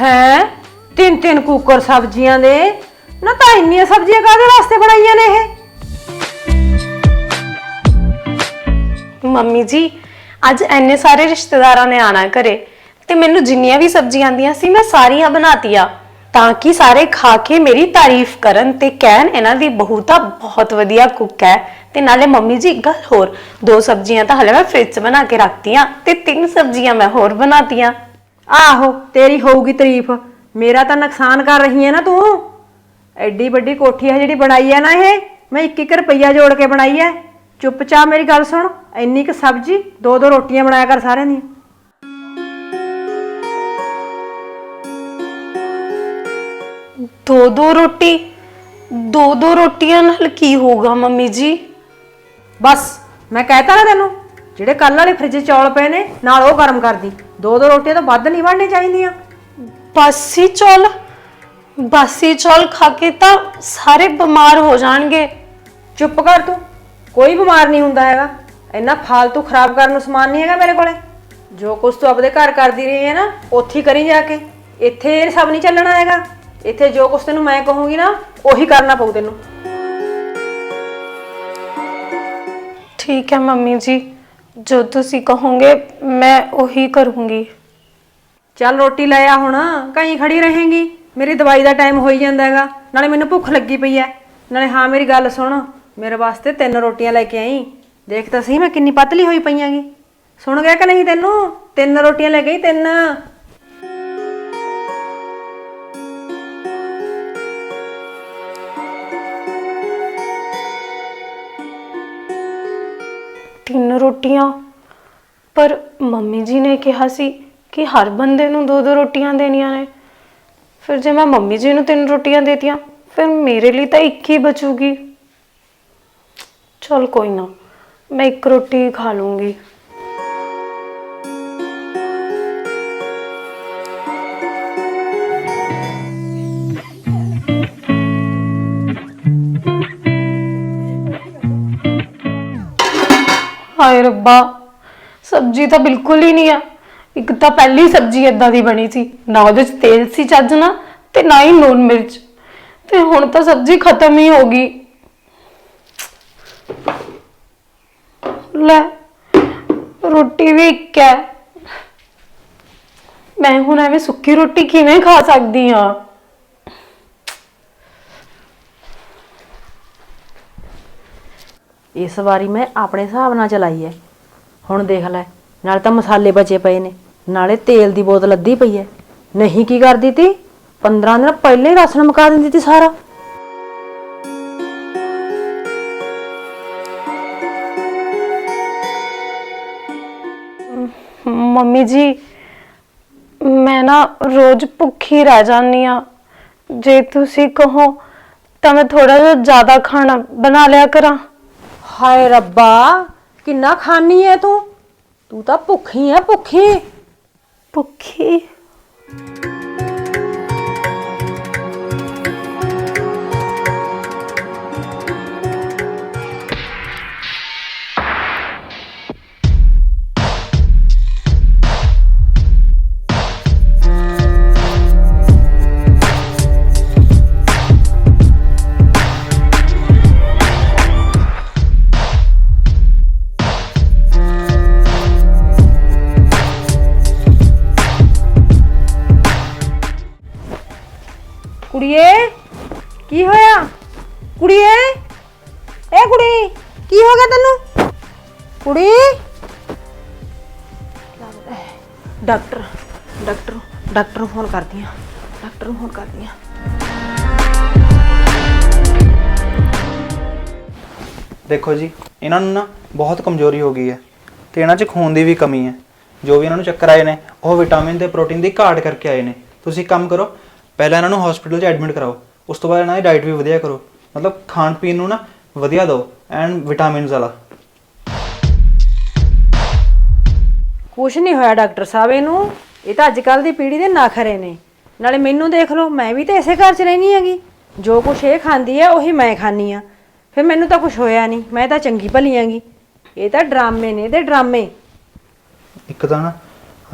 ਹੈ? ਤਿੰਨ ਤਿੰਨ ਕੁੱਕਰ ਸਬਜ਼ੀਆਂ ਦੇ? ਨਾ ਤਾਂ ਇੰਨੀਆਂ ਸਬਜ਼ੀਆਂ ਕਾਹਦੇ ਵਾਸਤੇ ਬਣਾਈਆਂ ਨੇ ਇਹ? ਮੰਮੀ ਜੀ, ਅੱਜ ਐਨੇ ਸਾਰੇ ਰਿਸ਼ਤੇਦਾਰਾਂ ਨੇ ਆਣਾ ਘਰੇ ਤੇ ਮੈਨੂੰ ਜਿੰਨੀਆਂ ਵੀ ਸਬਜ਼ੀਆਂ ਆਂਦੀਆਂ ਸੀ ਮੈਂ ਸਾਰੀਆਂ ਬਣਾਤੀਆਂ ਤਾਂ ਕਿ ਸਾਰੇ ਖਾ ਕੇ ਮੇਰੀ ਤਾਰੀਫ ਕਰਨ ਤੇ ਕਹਿਣ ਇਹਨਾਂ ਦੀ ਬਹੁਤਾ ਬਹੁਤ ਵਧੀਆ ਕੁੱਕ ਹੈ ਤੇ ਨਾਲੇ ਮੰਮੀ ਜੀ, ਇੱਕ ਗੱਲ ਹੋਰ, ਦੋ ਸਬਜ਼ੀਆਂ ਤਾਂ ਹਲੇ ਮੈਂ ਫ੍ਰਿਜ 'ਚ ਬਣਾ ਕੇ ਰੱਖਤੀਆਂ ਤੇ ਤਿੰਨ ਸਬਜ਼ੀਆਂ ਮੈਂ ਹੋਰ ਬਣਾਤੀਆਂ। ਆਹੋ, ਤੇਰੀ ਹੋਊਗੀ ਤਾਰੀਫ। ਮੇਰਾ ਤਾਂ ਨੁਕਸਾਨ ਕਰ ਰਹੀ ਹੈ ਨਾ ਤੂੰ? ਐਡੀ ਵੱਡੀ ਕੋਠੀ ਹੈ ਜਿਹੜੀ ਬਣਾਈ ਹੈ ਨਾ ਇਹ? ਮੈਂ ਇੱਕ ਇੱਕ ਰੁਪਈਆ ਜੋੜ ਕੇ ਬਣਾਈ ਹੈ। ਚੁੱਪਚਾਪ ਮੇਰੀ ਗੱਲ ਸੁਣ ਇੰਨੀ ਕੁ ਸਬਜ਼ੀ ਦੋ ਦੋ ਰੋਟੀਆਂ ਬਣਾਇਆ ਕਰ ਸਾਰਿਆਂ ਦੀਆਂ। ਦੋ ਦੋ ਰੋਟੀ ਦੋ ਦੋ ਰੋਟੀਆਂ ਨਾਲ ਕੀ ਹੋਊਗਾ ਮੰਮੀ ਜੀ? ਬਸ ਮੈਂ ਕਹਿਤਾ ਨਾ ਤੈਨੂੰ ਜਿਹੜੇ ਕੱਲ ਵਾਲੇ ਫ੍ਰਿਜ 'ਚ ਚੌਲ ਪਏ ਨੇ ਨਾਲ ਉਹ ਗਰਮ ਕਰਦੀ। ਦੋ ਦੋ ਰੋਟੀਆਂ ਤਾਂ ਵੱਧ ਨਹੀਂ ਬਣਨੀਆਂ ਚਾਹੀਦੀਆਂ। ਬਾਸੀ ਚੌਲ ਬਾਸੀ ਚੌਲ ਖਾ ਕੇ ਤਾਂ ਸਾਰੇ ਬਿਮਾਰ ਹੋ ਜਾਣਗੇ। ਚੁੱਪ ਕਰ ਤੂੰ। ਕੋਈ ਬਿਮਾਰ ਨਹੀਂ ਹੁੰਦਾ ਹੈਗਾ। ਇੰਨਾ ਫਾਲਤੂ ਖਰਾਬ ਕਰਨ ਨੂੰ ਸਮਾਨ ਨਹੀਂ ਹੈਗਾ ਮੇਰੇ ਕੋਲੇ। ਜੋ ਕੁਛ ਤੂੰ ਆਪਦੇ ਘਰ ਕਰਦੀ ਰਹੀ ਹੈ ਨਾ ਉੱਥੇ ਹੀ ਕਰੀ ਜਾ ਕੇ। ਇੱਥੇ ਇਹ ਸਭ ਨਹੀਂ ਚੱਲਣਾ ਹੈਗਾ। ਇੱਥੇ ਜੋ ਕੁਛ ਤੈਨੂੰ ਮੈਂ ਕਹੂੰਗੀ ਨਾ ਉਹੀ ਕਰਨਾ ਪਊ ਤੈਨੂੰ। ਠੀਕ ਹੈ ਮੰਮੀ ਜੀ। ਜੋ ਤੁਸੀਂ ਕਹੋਗੇ ਮੈਂ ਉਹੀ ਕਰੂੰਗੀ। ਚੱਲ ਰੋਟੀ ਲੈ ਆ ਹੁਣ ਕਹੀਂ ਖੜੀ ਰਹੇਂਗੀ? ਮੇਰੀ ਦਵਾਈ ਦਾ ਟਾਈਮ ਹੋਈ ਜਾਂਦਾ ਹੈਗਾ। ਨਾਲੇ ਮੈਨੂੰ ਭੁੱਖ ਲੱਗੀ ਪਈ ਐ ਨਾਲੇ ਹਾਂ ਮੇਰੀ ਗੱਲ ਸੁਣ। ਮੇਰੇ ਵਾਸਤੇ ਤਿੰਨ ਰੋਟੀਆਂ ਲੈ ਕੇ ਆਈ। ਦੇਖ ਤਾਂ ਸਹੀ ਮੈਂ ਕਿੰਨੀ ਪਤਲੀ ਹੋਈ ਪਈਆਂਗੀ। ਸੁਣ ਗਿਆ ਕਿ ਨਹੀਂ ਤੈਨੂੰ? ਤਿੰਨ ਰੋਟੀਆਂ ਲੈ ਗਈ ਤਿੰਨ। ਤਿੰਨ ਰੋਟੀਆਂ? ਪਰ ਮੰਮੀ ਜੀ ਨੇ ਕਿਹਾ ਸੀ ਕਿ ਹਰ ਬੰਦੇ ਨੂੰ ਦੋ ਦੋ ਰੋਟੀਆਂ ਦੇਣੀਆਂ ਨੇ। ਫਿਰ ਜੇ ਮੈਂ ਮੰਮੀ ਜੀ ਨੂੰ ਤਿੰਨ ਰੋਟੀਆਂ ਦੇਤੀਆਂ, ਫਿਰ ਮੇਰੇ ਲਈ ਤਾਂ ਇੱਕ ਹੀ ਬਚੂਗੀ। ਚਲ ਕੋਈ ਨਾ, ਮੈਂ ਇੱਕ ਰੋਟੀ ਖਾ ਲੂੰਗੀ। ਹਾਏ ਰੱਬਾ, ਸਬਜ਼ੀ ਤਾਂ ਬਿਲਕੁਲ ਹੀ ਨਹੀਂ ਆ। ਇੱਕ ਤਾਂ ਪਹਿਲੀ ਸਬਜ਼ੀ ਏਦਾਂ ਦੀ ਬਣੀ ਸੀ, ਨਾ ਉਹਦੇ ਚ ਤੇਲ ਸੀ ਚੱਜ ਨਾ ਤੇ ਨਾ ਹੀ ਲੂਣ ਮਿਰਚ। ਤੇ ਹੁਣ ਤਾਂ ਸਬਜ਼ੀ ਖਤਮ ਹੀ ਹੋ ਗਈ। ਲੈ, ਰੋਟੀ ਵੀ ਇੱਕ ਹੈ। ਮੈਂ ਹੁਣ ਐਵੇਂ ਸੁੱਕੀ ਰੋਟੀ ਕਿਵੇਂ ਖਾ ਸਕਦੀ ਹਾਂ? ਇਸ ਵਾਰੀ ਮੈਂ ਆਪਣੇ ਹਿਸਾਬ ਨਾਲ ਚਲਾਈ ਐ ਹੁਣ ਦੇਖ ਲੈ, ਨਾਲੇ ਤਾਂ ਮਸਾਲੇ ਬਚੇ ਪਏ ਨੇ, ਨਾਲੇ ਤੇਲ ਦੀ ਬੋਤਲ ਅੱਧੀ ਪਈ ਐ ਨਹੀਂ ਕੀ ਕਰਦੀ ਤੀ? 15 ਦਿਨ ਪਹਿਲੇ ਹੀ ਰਾਸ਼ਨ ਮੁਕਾ ਦਿੰਦੀ ਤੀ ਸਾਰਾ। ਮੰਮੀ ਜੀ ਮੈਂ ਨਾ ਰੋਜ਼ ਭੁੱਖੀ ਰਹਿ ਜਾਂਦੀ ਆ ਜੇ ਤੁਸੀਂ ਕਹੋ ਤਾਂ ਮੈਂ ਥੋੜਾ ਜਿਹਾ ਜ਼ਿਆਦਾ ਖਾਣਾ ਬਣਾ ਲਿਆ ਕਰਾਂ। ਹਾਏ ਰੱਬਾ ਕਿੰਨਾ ਖਾਨੀ ਐ ਤੂੰ? ਤੂੰ ਤਾਂ ਭੁੱਖੀ ਐ ਭੁੱਖੀ। ਭੁੱਖੀ? ਡਾਕਟਰ ਡਾਕਟਰ ਡਾਕਟਰ ਨੂੰ ਫੋਨ ਕਰਦੀ ਆ ਡਾਕਟਰ ਨੂੰ ਫੋਨ ਕਰਦੀ ਆ ਦੇਖੋ ਜੀ, ਇਹਨਾਂ ਨੂੰ ਨਾ ਬਹੁਤ ਕਮਜ਼ੋਰੀ ਹੋ ਗਈ ਹੈ ਤੇ ਇਹਨਾਂ 'ਚ ਖੂਨ ਦੀ ਵੀ ਕਮੀ ਹੈ। ਜੋ ਵੀ ਇਹਨਾਂ ਨੂੰ ਚੱਕਰ ਆਏ ਨੇ, ਉਹ ਵਿਟਾਮਿਨ ਤੇ ਪ੍ਰੋਟੀਨ ਦੀ ਘਾਟ ਕਰਕੇ ਆਏ ਨੇ। ਤੁਸੀਂ ਇੱਕ ਕੰਮ ਕਰੋ, ਪਹਿਲਾਂ ਇਹਨਾਂ ਨੂੰ ਹਸਪੀਟਲ 'ਚ ਐਡਮਿਟ ਕਰਾਓ, ਉਸ ਤੋਂ ਬਾਅਦ ਇਹਨਾਂ ਦੀ ਡਾਈਟ ਵੀ ਵਧੀਆ ਕਰੋ। ਮਤਲਬ ਖਾਣ ਪੀਣ ਨੂੰ ਨਾ ਵਧੀਆ ਦਿਓ ਐਂਡ ਵਿਟਾਮਿਨਸ ਵਾਲਾ। ਕੁਛ ਨਹੀਂ ਹੋਇਆ ਡਾਕਟਰ ਸਾਹਿਬ ਇਹਨੂੰ। ਇਹ ਤਾਂ ਅੱਜ ਕੱਲ ਦੀ ਪੀੜ੍ਹੀ ਦੇ ਨਖਰੇ ਨੇ। ਨਾਲੇ ਮੈਨੂੰ ਦੇਖ ਲਓ, ਮੈਂ ਵੀ ਤਾਂ ਇਸੇ ਘਰ 'ਚ ਰਹਿਣੀ ਹੈਗੀ। ਜੋ ਕੁਛ ਇਹ ਖਾਂਦੀ ਹੈ, ਉਹੀ ਮੈਂ ਖਾਂਦੀ ਆ ਫਿਰ ਮੈਨੂੰ ਤਾਂ ਕੁਛ ਹੋਇਆ ਨਹੀਂ। ਮੈਂ ਤਾਂ ਚੰਗੀ ਭਲੀ ਆਂਗੀ ਇਹ ਤਾਂ ਡਰਾਮੇ ਨੇ ਤੇ ਡਰਾਮੇ। ਇੱਕ ਤਾਂ ਨਾ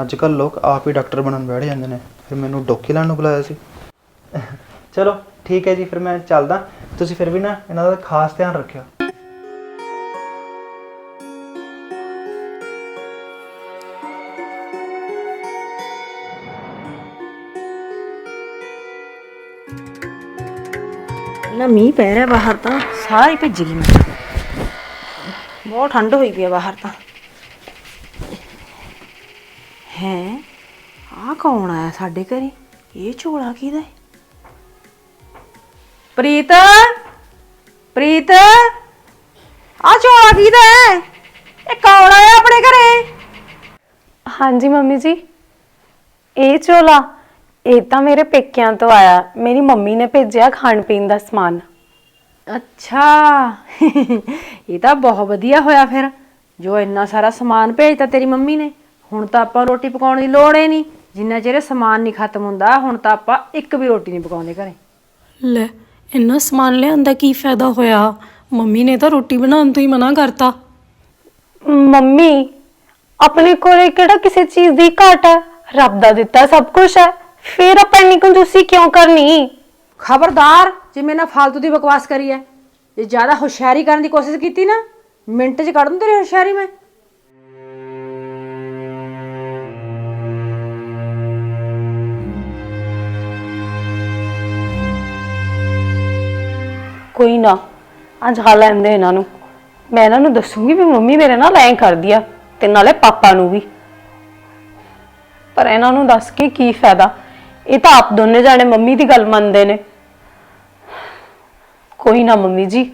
ਅੱਜ ਕੱਲ ਲੋਕ ਆਪ ਹੀ ਡਾਕਟਰ ਬਣਨ ਬੈਠ ਜਾਂਦੇ ਨੇ। ਫਿਰ ਮੈਨੂੰ ਡੋਕੀ ਲਾਉਣ ਨੂੰ ਬੁਲਾਇਆ ਸੀ। ਚਲੋ, ਠੀਕ ਹੈ ਜੀ, ਫਿਰ ਮੈਂ ਚੱਲਦਾ। ਤੁਸੀਂ ਫਿਰ ਵੀ ਨਾ ਇਹਨਾਂ ਦਾ ਖਾਸ ਧਿਆਨ ਰੱਖਿਓ। ਮੀਂਹ ਪੈ ਰਿਹਾ ਬਾਹਰ ਤਾਂ, ਸਾਰੀ ਭਿੱਜ ਗਈ ਮੈਂ ਬਹੁਤ ਠੰਡ ਹੋਈ ਪਈ ਆ ਬਾਹਰ ਤਾਂ। ਹੈ ਆ ਕੌਣ ਆਇਆ ਸਾਡੇ ਘਰੇ? ਇਹ ਝੋਲਾ ਕਿਹਦਾ ਹੈ? ਪ੍ਰੀਤ ਪ੍ਰੀਤ ਆ ਝੋਲਾ ਕਿਹਦਾ ਹੈ? ਇਹ ਕੌਣ ਆਇਆ ਆਪਣੇ ਘਰੇ? ਹਾਂਜੀ ਮੰਮੀ ਜੀ, ਇਹ ਝੋਲਾ ਇਹ ਤਾਂ ਮੇਰੇ ਪੇਕਿਆਂ ਤੋਂ ਆਇਆ। ਮੇਰੀ ਮੰਮੀ ਨੇ ਭੇਜਿਆ ਖਾਣ ਪੀਣ ਦਾ ਸਮਾਨ। ਅੱਛਾ। ਇਹ ਤਾਂ ਬਹੁਤ ਵਧੀਆ ਹੋਇਆ ਫਿਰ। ਜੋ ਇੰਨਾ ਸਾਰਾ ਸਮਾਨ ਭੇਜਤਾ ਤੇਰੀ ਮੰਮੀ ਨੇ ਹੁਣ ਤਾਂ ਆਪਾਂ ਰੋਟੀ ਪਕਾਉਣ ਦੀ ਲੋੜ ਹੀ ਨਹੀਂ। ਜਿੰਨਾ ਚਿਰ ਇਹ ਸਮਾਨ ਨਹੀਂ ਖਤਮ ਹੁੰਦਾ ਹੁਣ ਤਾਂ ਆਪਾਂ ਇੱਕ ਵੀ ਰੋਟੀ ਨਹੀਂ ਪਕਾਉਂਦੇ ਘਰੇ। ਲੈ ਇੰਨਾ ਸਮਾਨ ਲਿਆਂਦਾ ਕੀ ਫਾਇਦਾ ਹੋਇਆ? ਮੰਮੀ ਨੇ ਤਾਂ ਰੋਟੀ ਬਣਾਉਣ ਤੋਂ ਹੀ ਮਨਾ ਕਰਤਾ। ਮੰਮੀ ਆਪਣੇ ਕੋਲੇ ਕਿਹੜਾ ਕਿਸੇ ਚੀਜ਼ ਦੀ ਘਾਟ ਹੈ ਰੱਬ ਦਾ ਦਿੱਤਾ ਸਭ ਕੁਝ ਹੈ ਫਿਰ ਆਪਾਂ ਇੰਨੀ ਕੰਜੂਸੀ ਕਿਉਂ ਕਰਨੀ? ਖਬਰਦਾਰ ਜੇ ਮੇਰੇ ਨਾਲ ਫालतू ਦੀ ਬਕਵਾਸ ਕਰੀ ਹੈ ਜੇ ਜ਼ਿਆਦਾ ਹੁਸ਼ਿਆਰੀ ਕਰਨ ਦੀ ਕੋਸ਼ਿਸ਼ ਕੀਤੀ ਨਾ ਮਿੰਟ 'ਚ ਕੱਢ ਦੂੰ ਤੇਰੀ ਹੁਸ਼ਿਆਰੀ ਮੈਂ। ਕੋਈ ਨਾ ਅੱਜ ਹਾਲ ਲੈਂਦੇ ਇਹਨਾਂ ਨੂੰ। ਮੈਂ ਇਹਨਾਂ ਨੂੰ ਦੱਸੂਗੀ ਵੀ ਮੰਮੀ ਮੇਰੇ ਨਾਲ ਐਂ ਕਰਦੀ ਆ ਤੇ ਨਾਲੇ ਪਾਪਾ ਨੂੰ ਵੀ। ਪਰ ਇਹਨਾਂ ਨੂੰ ਦੱਸ ਕੇ ਕੀ ਫਾਇਦਾ? ਇਹ ਤਾਂ ਆਪ ਦੋਨੇ ਜਾਣੇ ਮੰਮੀ ਦੀ ਗੱਲ ਮੰਨਦੇ ਨੇ। ਕੋਈ ਨਾ ਮੰਮੀ ਜੀ,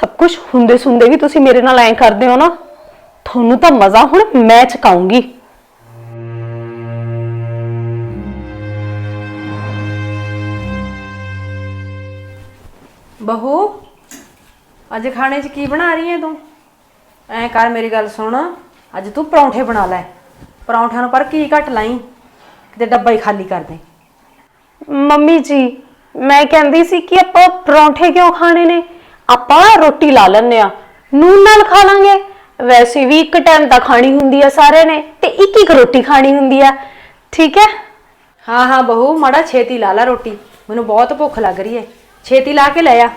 ਸਭ ਕੁਝ ਹੁੰਦੇ ਸੁਣਦੇ ਵੀ ਤੁਸੀਂ ਮੇਰੇ ਨਾਲ ਐਂ ਕਰਦੇ ਹੋ ਨਾ, ਤੁਹਾਨੂੰ ਤਾਂ ਮਜ਼ਾ ਹੁਣ ਮੈਂ ਚਕਾਉਂਗੀ। ਬਹੂ, ਅੱਜ ਖਾਣੇ 'ਚ ਕੀ ਬਣਾ ਰਹੀ ਹੈ ਤੂੰ? ਐ ਕਰ ਮੇਰੀ ਗੱਲ ਸੁਣ, ਅੱਜ ਤੂੰ ਪਰੌਂਠੇ ਬਣਾ ਲੈ। ਪਰੌਂਠਿਆਂ ਨੂੰ ਪਰ ਕੀ ਘੱਟ ਲਾਈ? ਕਿਤੇ ਡੱਬਾ ਹੀ ਖਾਲੀ ਕਰ ਦੇ ਮੰਮੀ ਜੀ ਮੈਂ ਕਹਿੰਦੀ ਸੀ ਕਿ ਆਪਾਂ ਪਰੌਂਠੇ ਕਿਉਂ ਖਾਣੇ ਨੇ? ਆਪਾਂ ਰੋਟੀ ਲਾ ਲੈਣੇ ਆ ਨੂਨ ਨਾਲ ਖਾ ਲਾਂਗੇ। ਵੈਸੇ ਵੀ ਇੱਕ ਟਾਈਮ ਤਾਂ ਖਾਣੀ ਹੁੰਦੀ ਆ ਸਾਰੇ ਨੇ ਤੇ ਇੱਕ ਇੱਕ ਰੋਟੀ ਖਾਣੀ ਹੁੰਦੀ ਆ। ਠੀਕ ਹੈ? ਹਾਂ ਹਾਂ ਬਹੂ ਮਾੜਾ ਛੇਤੀ ਲਾ ਲੈ ਰੋਟੀ। ਮੈਨੂੰ ਬਹੁਤ ਭੁੱਖ ਲੱਗ ਰਹੀ ਹੈ। ਛੇਤੀ ਲਾ ਕੇ ਲੈ ਆ।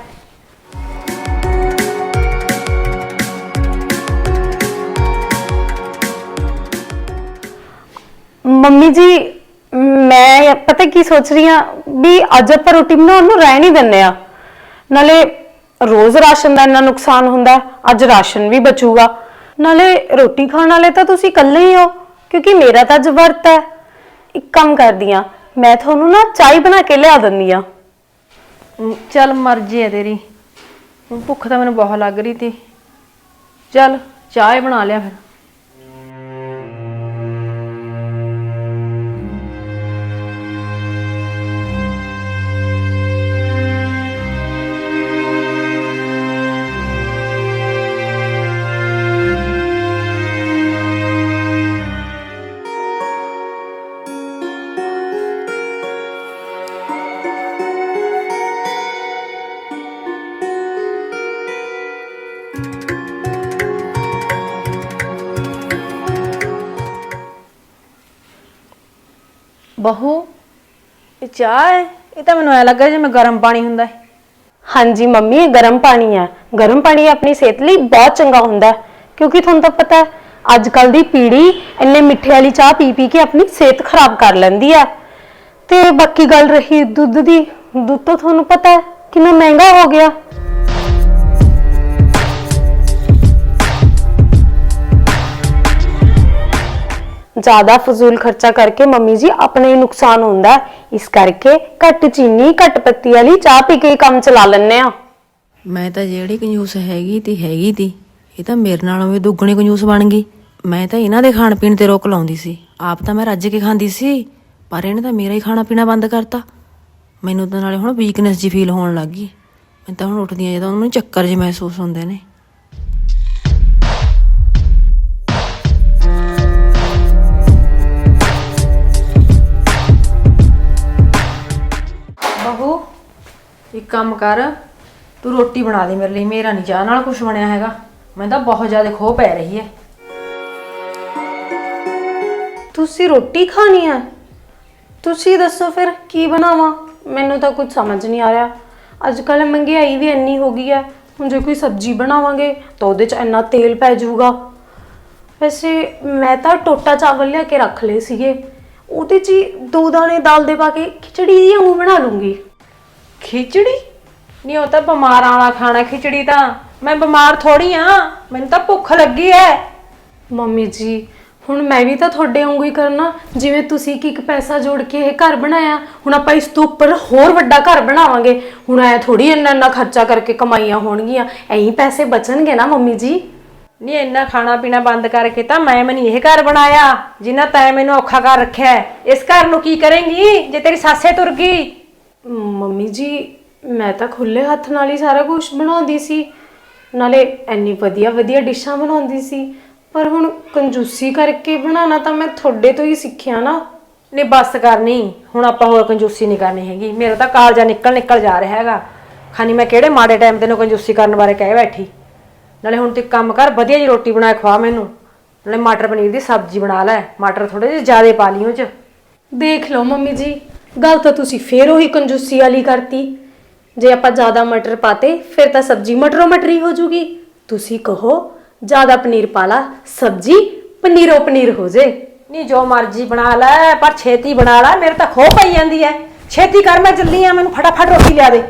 ਮੰਮੀ ਜੀ ਮੈਂ ਪਤਾ ਕੀ ਸੋਚ ਰਹੀ ਆ ਵੀ ਅੱਜ ਆਪਾਂ ਰੋਟੀ ਬਣਾਉਣ ਨੂੰ ਰਹਿ ਨਹੀਂ ਦਿੰਨੇ ਆ। ਨਾਲੇ ਰੋਜ਼ ਰਾਸ਼ਨ ਦਾ ਇੰਨਾ ਨੁਕਸਾਨ ਹੁੰਦਾ ਹੈ, ਅੱਜ ਰਾਸ਼ਨ ਵੀ ਬਚੂਗਾ। ਨਾਲੇ ਰੋਟੀ ਖਾਣ ਵਾਲੇ ਤਾਂ ਤੁਸੀਂ ਇਕੱਲੇ ਹੀ ਹੋ ਕਿਉਂਕਿ ਮੇਰਾ ਤਾਂ ਅੱਜ ਵਰਤ ਹੈ। ਇੱਕ ਕੰਮ ਕਰਦੀ ਆ ਮੈਂ ਤੁਹਾਨੂੰ ਨਾ ਚਾਹ ਬਣਾ ਕੇ ਲਿਆ ਦਿੰਦੀ ਆ ਚੱਲ ਮਰਜ਼ੀ ਹੈ ਤੇਰੀ। ਹੁਣ ਭੁੱਖ ਤਾਂ ਮੈਨੂੰ ਬਹੁਤ ਲੱਗ ਰਹੀ ਤੀ। ਚੱਲ ਚਾਹ ਹੀ ਬਣਾ ਲਿਆ ਫਿਰ। ਬਹੂ, ਇਹ ਚਾਹ ਹੈ, ਇਹ ਤਾਂ ਮੈਨੂੰ ਐ ਲੱਗਾ ਜਿਵੇਂ ਗਰਮ ਪਾਣੀ ਹੁੰਦਾ ਹੈ। ਹਾਂਜੀ ਮੰਮੀ ਇਹ ਗਰਮ ਪਾਣੀ ਹੈ। ਗਰਮ ਪਾਣੀ ਆਪਣੀ ਸਿਹਤ ਲਈ ਬਹੁਤ ਚੰਗਾ ਹੁੰਦਾ ਹੈ, ਕਿਉਂਕਿ ਤੁਹਾਨੂੰ ਤਾਂ ਪਤਾ ਹੈ ਅੱਜ ਕੱਲ ਦੀ ਪੀੜ੍ਹੀ ਇੰਨੇ ਮਿੱਠੇ ਵਾਲੀ ਚਾਹ ਪੀ ਪੀ ਕੇ ਆਪਣੀ ਸਿਹਤ ਖਰਾਬ ਕਰ ਲੈਂਦੀ ਹੈ। ਤੇ ਬਾਕੀ ਗੱਲ ਰਹੀ ਦੁੱਧ ਦੀ, ਦੁੱਧ ਤਾਂ ਤੁਹਾਨੂੰ ਪਤਾ ਹੈ, ਕਿੰਨਾ ਮਹਿੰਗਾ ਹੋ ਗਿਆ। ਜ਼ਿਆਦਾ ਫਜ਼ੂਲ ਖਰਚਾ ਕਰਕੇ ਮੰਮੀ ਜੀ ਆਪਣੇ ਹੀ ਨੁਕਸਾਨ ਹੁੰਦਾ ਹੈ। ਇਸ ਕਰਕੇ ਘੱਟ ਚੀਨੀ, ਘੱਟ ਪੱਤੀ ਵਾਲੀ ਚਾਹ ਪੀ ਕੇ ਹੀ ਕੰਮ ਚਲਾ ਲੈਂਦੇ ਆ ਮੈਂ ਤਾਂ ਜਿਹੜੀ ਕੰਜੂਸ ਹੈਗੀ ਤੀ ਹੈਗੀ ਤੀ। ਇਹ ਤਾਂ ਮੇਰੇ ਨਾਲੋਂ ਵੀ ਦੁੱਗਣੀ ਕੰਜੂਸ ਬਣ ਗਈ। ਮੈਂ ਤਾਂ ਇਹਨਾਂ ਦੇ ਖਾਣ ਪੀਣ ਤੇ ਰੋਕ ਲਾਉਂਦੀ ਸੀ। ਆਪ ਤਾਂ ਮੈਂ ਰੱਜ ਕੇ ਖਾਂਦੀ ਸੀ, ਪਰ ਇਹਨੇ ਤਾਂ ਮੇਰਾ ਹੀ ਖਾਣਾ ਪੀਣਾ ਬੰਦ ਕਰਤਾ। ਮੈਨੂੰ ਤਾਂ ਨਾਲੇ ਹੁਣ ਵੀਕਨੈਸ ਜੀ ਫੀਲ ਹੋਣ ਲੱਗ ਗਈ। ਮੈਂ ਤਾਂ ਹੁਣ ਉੱਠਦੀ ਆ ਜਦੋਂ ਮੈਨੂੰ ਚੱਕਰ ਜਿਹੇ ਮਹਿਸੂਸ ਹੁੰਦੇ ਨੇ। ਇੱਕ ਕੰਮ ਕਰ, ਤੂੰ ਰੋਟੀ ਬਣਾ ਦੇ ਮੇਰੇ ਲਈ, ਮੇਰਾ ਨਹੀਂ ਚਾਹ ਨਾਲ ਕੁਝ ਬਣਿਆ ਹੈਗਾ। ਮੈਂ ਤਾਂ ਬਹੁਤ ਜ਼ਿਆਦਾ ਖੋਹ ਪੈ ਰਹੀ ਹੈ। ਤੁਸੀਂ ਰੋਟੀ ਖਾਣੀ ਹੈ? ਤੁਸੀਂ ਦੱਸੋ ਫਿਰ, ਕੀ ਬਣਾਵਾਂ? ਮੈਨੂੰ ਤਾਂ ਕੁਝ ਸਮਝ ਨਹੀਂ ਆ ਰਿਹਾ। ਅੱਜ ਕੱਲ੍ਹ ਮਹਿੰਗਾਈ ਵੀ ਇੰਨੀ ਹੋ ਗਈ ਹੈ। ਹੁਣ ਜੇ ਕੋਈ ਸਬਜ਼ੀ ਬਣਾਵਾਂਗੇ, ਤਾਂ ਉਹਦੇ 'ਚ ਇੰਨਾ ਤੇਲ ਪੈ ਜਾਊਗਾ। ਵੈਸੇ ਮੈਂ ਤਾਂ ਟੋਟਾ ਚਾਵਲ ਲਿਆ ਕੇ ਰੱਖ ਲਏ ਸੀਗੇ। ਉਹਦੇ 'ਚ ਹੀ ਦੋ ਦਾਣੇ ਦਾਲ ਦੇ ਪਾ ਕੇ ਖਿਚੜੀ ਦੀ ਵਾਂਗੂ ਬਣਾ ਲੂੰਗੀ। ਖਿਚੜੀ? ਨਹੀਂ ਉਹ ਤਾਂ ਬਿਮਾਰਾਂ ਵਾਲਾ ਖਾਣਾ ਖਿਚੜੀ ਤਾਂ। ਮੈਂ ਬਿਮਾਰ ਥੋੜੀ ਆ। ਮੈਨੂੰ ਤਾਂ ਭੁੱਖ ਲੱਗੀ ਐ। ਮੰਮੀ ਜੀ ਹੁਣ ਮੈਂ ਵੀ ਤਾਂ ਤੁਹਾਡੇ ਵਾਂਗੂ ਹੀ ਕਰਨਾ। ਜਿਵੇਂ ਤੁਸੀਂ ਕਿ ਇੱਕ ਪੈਸਾ ਜੋੜ ਕੇ ਇਹ ਘਰ ਬਣਾਇਆ ਹੁਣ ਆਪਾਂ ਇਸ ਤੋਂ ਉੱਪਰ ਹੋਰ ਵੱਡਾ ਘਰ ਬਣਾਵਾਂਗੇ। ਹੁਣ ਐ ਥੋੜੀ ਇੰਨਾ ਇੰਨਾ ਖਰਚਾ ਕਰਕੇ ਕਮਾਈਆਂ ਹੋਣਗੀਆਂ। ਐਂ ਪੈਸੇ ਬਚਣਗੇ ਨਾ ਮੰਮੀ ਜੀ? ਨਹੀਂ ਇੰਨਾ ਖਾਣਾ ਪੀਣਾ ਬੰਦ ਕਰਕੇ ਤਾਂ ਮੈਂ ਮਨੀ ਇਹ ਘਰ ਬਣਾਇਆ ਜਿੰਨਾ ਤੈਂ ਮੈਨੂੰ ਔਖਾ ਕਰ ਰੱਖਿਆ ਹੈ। ਇਸ ਘਰ ਨੂੰ ਕੀ ਕਰੇਂਗੀ ਜੇ ਤੇਰੀ ਸਾਸੇ ਤੁਰ ਗਈ? ਮੰਮੀ ਜੀ ਮੈਂ ਤਾਂ ਖੁੱਲੇ ਹੱਥ ਨਾਲ ਹੀ ਸਾਰਾ ਕੁਝ ਬਣਾਉਂਦੀ ਸੀ। ਨਾਲੇ ਇੰਨੀ ਵਧੀਆ ਵਧੀਆ ਡਿਸ਼ਾਂ ਬਣਾਉਂਦੀ ਸੀ। ਪਰ ਹੁਣ ਕੰਜੂਸੀ ਕਰਕੇ ਬਣਾਉਣਾ ਤਾਂ ਮੈਂ ਤੁਹਾਡੇ ਤੋਂ ਹੀ ਸਿੱਖਿਆ ਨਾ। ਨਹੀਂ ਬਸ ਕਰਨੀ ਹੁਣ ਆਪਾਂ ਹੋਰ ਕੰਜੂਸੀ ਨਹੀਂ ਕਰਨੀ ਹੈਗੀ। ਮੇਰਾ ਤਾਂ ਕਾਲਜਾ ਨਿਕਲ ਨਿਕਲ ਜਾ ਰਿਹਾ ਹੈਗਾ। ਖਾਨੀ ਮੈਂ ਕਿਹੜੇ ਮਾੜੇ ਟਾਈਮ ਤੇ ਨੂੰ ਕੰਜੂਸੀ ਕਰਨ ਬਾਰੇ ਕਹਿ ਬੈਠੀ। ਨਾਲੇ ਹੁਣ ਤੇ ਕੰਮ ਕਰ ਵਧੀਆ ਜੀ ਰੋਟੀ ਬਣਾ ਕੇ ਖਵਾ ਮੈਨੂੰ। ਨਾਲੇ ਮਟਰ ਪਨੀਰ ਦੀ ਸਬਜ਼ੀ ਬਣਾ ਲੈ। ਮਟਰ ਥੋੜੇ ਜਿਹੇ ਜ਼ਿਆਦੇ ਪਾ ਲਈ ਉਹ ਚ। ਦੇਖ ਲਓ ਮੰਮੀ ਜੀ ਗੱਲ ਤਾਂ ਤੁਸੀਂ ਫੇਰ ਉਹੀ ਕੰਜੂਸੀ ਵਾਲੀ ਕਰਤੀ। ਜੇ ਆਪਾਂ ਜ਼ਿਆਦਾ ਮਟਰ ਪਾਤੇ, ਫਿਰ ਤਾਂ ਸਬਜ਼ੀ ਮਟਰੋ ਮਟਰੀ ਹੋ ਜੂਗੀ। ਤੁਸੀਂ ਕਹੋ, ਜ਼ਿਆਦਾ ਪਨੀਰ ਪਾ ਲਾ, ਸਬਜ਼ੀ ਪਨੀਰੋ ਪਨੀਰ ਹੋ ਜੇ। ਨਹੀਂ ਜੋ ਮਰਜ਼ੀ ਬਣਾ ਲੈ, ਪਰ ਛੇਤੀ ਬਣਾ ਲੈ, ਮੇਰੇ ਤਾਂ ਖੋ ਪਈ ਜਾਂਦੀ ਐ। ਛੇਤੀ ਕਰ, ਮੈਂ ਚੱਲੀ ਆ, ਮੈਨੂੰ ਫਟਾਫਟ ਰੋਟੀ ਲਿਆ ਦੇ।